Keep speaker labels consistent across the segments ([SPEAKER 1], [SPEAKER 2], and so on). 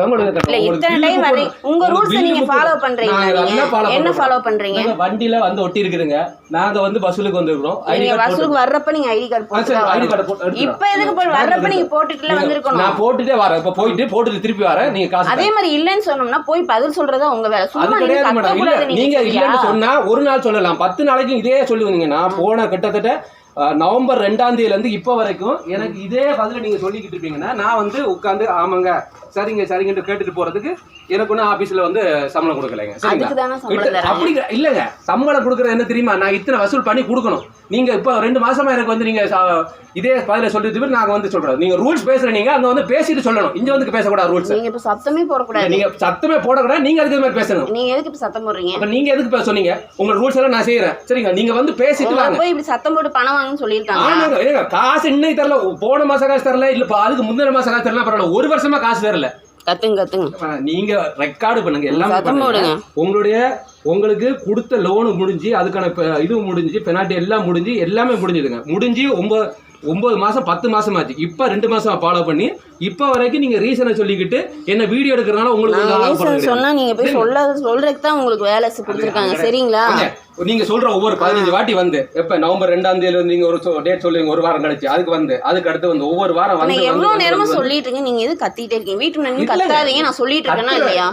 [SPEAKER 1] கட்டுறவங்க ஒழுங்கா
[SPEAKER 2] இல்ல
[SPEAKER 1] கட்டுறோம்
[SPEAKER 2] இத்தனை டைம் வரை உங்க ரூல்ஸ் நீங்க ஃபாலோ பண்றீங்க. என்ன ஃபாலோ பண்றீங்க?
[SPEAKER 1] வண்டியில வந்து ஒட்டி இருக்குதுங்க நாங்க வந்து பஸ்ஸுக்கு வந்திருக்கிறோம்
[SPEAKER 2] நீங்க
[SPEAKER 1] கார்டு
[SPEAKER 2] வசூலுக்கு வர்றப்ப நீங்க ஐடி கார்டு போட்டு தான்
[SPEAKER 1] ஐடி
[SPEAKER 2] வரணும்.
[SPEAKER 1] கார்டு போட்டு எடுத்துக்கிறோம்.
[SPEAKER 2] இப்ப எதுக்கு போய் வர்றப்ப நீங்க போட்டுட்டுல வந்திருக்கணும்?
[SPEAKER 1] நான் போட்டுட்டே வரேன். இப்ப போயிட்டு போட்டுட்டு திருப்பி வரேன். நீங்க காசு
[SPEAKER 2] அதே மாதிரி இல்லைன்னு சொன்னோம்னா போய் பதில் சொல்றதா உங்க வேலை.
[SPEAKER 1] அது
[SPEAKER 2] சும்மா நீங்க?
[SPEAKER 1] இல்லன்னு சொன்னா ஒரு நாள் சொல்லலாம். பத்து நாளைக்கு இதே சொல்லுவீங்க. நான் போன கிட்டத்தட்ட நவம்பர் ரெண்டாம் தேதியில இருந்து இப்ப வரைக்கும் எனக்கு இதே பதில நீங்க சொல்லிக்கிட்டு இருப்பீங்கன்னா நான் வந்து உட்கார்ந்து ஆமாங்க சரிங்க சரிங்கன்னு கேட்டுட்டு போறதுக்கு எனக்கு ஒன்றும் ஆபீஸ்ல வந்து சம்பளம் கொடுக்கலைங்க சரிங்களா? அப்படி இல்லங்க சம்பளம் கொடுக்கறது என்ன தெரியுமா? நான் இத்தனை வசூல் பண்ணி கொடுக்கணும். நீங்க இப்ப ரெண்டு மாசமா எனக்கு வந்து நீங்க ச- இதே பதில சொல்லிட்டு போய் நாங்க வந்து சொல்றோம். நீங்க ரூல்ஸ் பேசுற நீங்க அங்க வந்து பேசிட்டு சொல்லணும். இங்க வந்து பேசக்கூடாது ரூல்ஸ்.
[SPEAKER 2] நீங்க இப்ப சத்தமே போடக்கூடாது.
[SPEAKER 1] நீங்க சத்தமே போடக்கூடாது நீங்க அதுக்கு மாதிரி பேசணும்.
[SPEAKER 2] நீங்க எதுக்கு இப்ப சத்தம் போடுறீங்க?
[SPEAKER 1] அப்ப நீங்க எதுக்கு பேச சொன்னீங்க? உங்க ரூல்ஸ் எல்லாம் நான் செய்யறேன் சரிங்க நீங்க வந்து பேசிட்டு
[SPEAKER 2] உங்களை
[SPEAKER 1] வாங்க.
[SPEAKER 2] இப்படி சத்தம் போட்டு பணம் சொல்லியிருக்காங்க.
[SPEAKER 1] ஏங்க காசு இன்னைக்கு தரல. போன மாசம் காசு தரல இல்ல அதுக்கு முந்தின மாசம் காசு தரல பரவாயில்ல. ஒரு வருஷமா காசு தரல.
[SPEAKER 2] கத்துங்க கத்துங்க.
[SPEAKER 1] நீங்க ரெக்கார்டு பண்ணுங்க எல்லாமே உங்களுடைய உங்களுக்கு கொடுத்த லோனு முடிஞ்சு அதுக்கான இது முடிஞ்சு பெனால்ட்டி எல்லாம் முடிஞ்சு எல்லாமே முடிஞ்சுதுங்க. முடிஞ்சு ஒன்பது ஒன்பது மாசம் பத்து மாசம் ஆச்சு. இப்ப ரெண்டு மாசம் ஃபாலோ பண்ணி இப்ப வரைக்கும் நீங்க ரீசனை சொல்லிக்கிட்டு என்ன வீடியோ எடுக்கிறதுனால உங்களுக்கு
[SPEAKER 2] நாங்க
[SPEAKER 1] வந்து ஆள்
[SPEAKER 2] ரீசன்
[SPEAKER 1] போடுறது
[SPEAKER 2] சொன்னா நீங்க போய் சொல்ல சொல்றதுக்கு தான் உங்களுக்கு வேலை கொடுத்துருக்காங்க. சரிங்களா?
[SPEAKER 1] நீங்க சொல்ற ஒவ்வொரு பதினஞ்சு வாட்டி வந்து எப்ப? நவம்பர் ரெண்டாம் தேதியில இருந்து நீங்க ஒரு டேட் சொல்லுவீங்க ஒரு வாரம் கழிச்சு அதுக்கு வந்து அதுக்கு அடுத்து வந்து ஒவ்வொரு வாரம் வந்து வந்து,
[SPEAKER 2] எவ்வளவு
[SPEAKER 1] வந்து,
[SPEAKER 2] நேரமா
[SPEAKER 1] வந்து,
[SPEAKER 2] சொல்லிட்டு இருக்கேன் நீங்க எது கத்திட்டே இருக்கீங்க? நின்னு
[SPEAKER 1] இல்லைங்க.
[SPEAKER 2] கத்தாதீங்க. நான் சொல்லிட்டு இருக்கேனா. இல்லையா?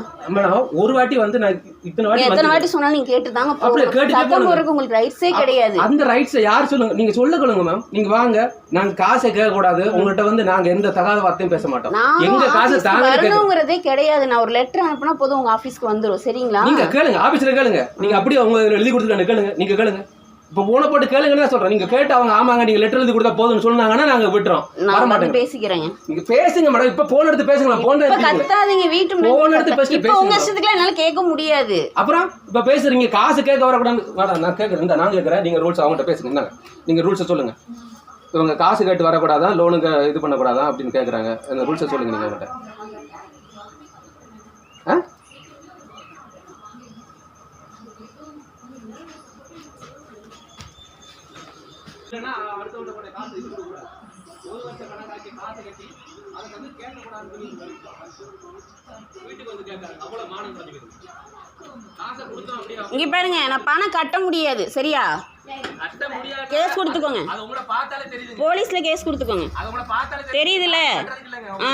[SPEAKER 1] ஒரு வாட்டி வந்து நான் இத்தனை வாட்டி
[SPEAKER 2] எத்தனை
[SPEAKER 1] வந்து
[SPEAKER 2] வாட்டி சொன்னாலும் நீங்க கேட்டு தாங்க
[SPEAKER 1] அப்படியே
[SPEAKER 2] சத்தம்
[SPEAKER 1] போகணும்.
[SPEAKER 2] போறதுக்கு உங்களுக்கு ரைட்ஸே கிடையாது.
[SPEAKER 1] அந்த ரைட்ஸை யார் சொல்லுங்க? நீங்க சொல்ல சொல்லுங்க மேம் நீங்க வாங்க. நாங்க காசை கேட்க கூடாது உங்கள்கிட்ட வந்து நாங்க எந்த தகாத வார்த்தையும் பேச மாட்டோம். எங்க காசு தாங்க
[SPEAKER 2] வரணுங்கிறதே கிடையாது. நான் ஒரு லெட்டர் அனுப்புனா போதும் உங்க ஆபீஸ்க்கு வந்துரும். சரிங்களா?
[SPEAKER 1] நீங்க கேளுங்க. ஆபீஸ்ல கேளுங்க. நீங்க அப்படியே அவங்க எழுதி கொடுத்துருக்காங்க கேளுங்க. நீங்க கேளுங்க. இப்ப போன போட்டு கேளுங்கன்னு சொல்றேன். நீங்க கேட்டு அவங்க ஆமாங்க நீங்க லெட்டர் எழுதி கொடுத்தா போதும்னு சொன்னாங்கன்னா நாங்க விட்டுறோம். வர மாட்டேங்க.
[SPEAKER 2] பேசிக்கிறேங்க.
[SPEAKER 1] நீங்க பேசுங்க மேடம் இப்ப போன் எடுத்து பேசுங்களா போன்
[SPEAKER 2] கத்தாதீங்க வீட்டு
[SPEAKER 1] Phone எடுத்து
[SPEAKER 2] இப்ப உங்க
[SPEAKER 1] பேசுங்க.
[SPEAKER 2] இஷ்டத்துக்குலாம் என்னால கேட்க முடியாது.
[SPEAKER 1] அப்புறம் இப்ப பேசுறீங்க காசு கேட்க வரக்கூடாது வேணாம் நான் கேட்கறேன் நான் கேட்கறேன் நீங்க ரூல்ஸ் அவங்ககிட்ட பேசுங்க. இந்தாங்க. நீங்க ரூல்ஸை சொல்லுங்க. இவங்க காசு கேட்டு வரக்கூடாதா? லோனுக்கு இது பண்ணக்கூடாதா? அப்படின்னு கேட்குறாங்க அந்த ரூல்ஸை சொல்லுங்க நீங்க அவங்ககிட்ட. ஆ? இல்லைன்னா அடுத்தவங்க கூட காசு இது கொடுக்கக்கூடாது ஒரு வருஷ கணக்காக்கி காசு கட்டி அதை வந்து கேட்கக்கூடாதுன்னு சொல்லி வீட்டுக்கு வந்து கேட்கறாங்க அவ்வளோ மானம் குறைஞ்சிக்குது காசை கொடுத்தோம் அப்படியே
[SPEAKER 2] இங்க பாருங்க நான் பணம் கட்ட முடியாது. சரியா? கேஸ் கொடுத்துக்கோங்க. போலீஸ்ல கேஸ் கொடுத்துக்கோங்க. தெரியுதுல்ல? ஆ.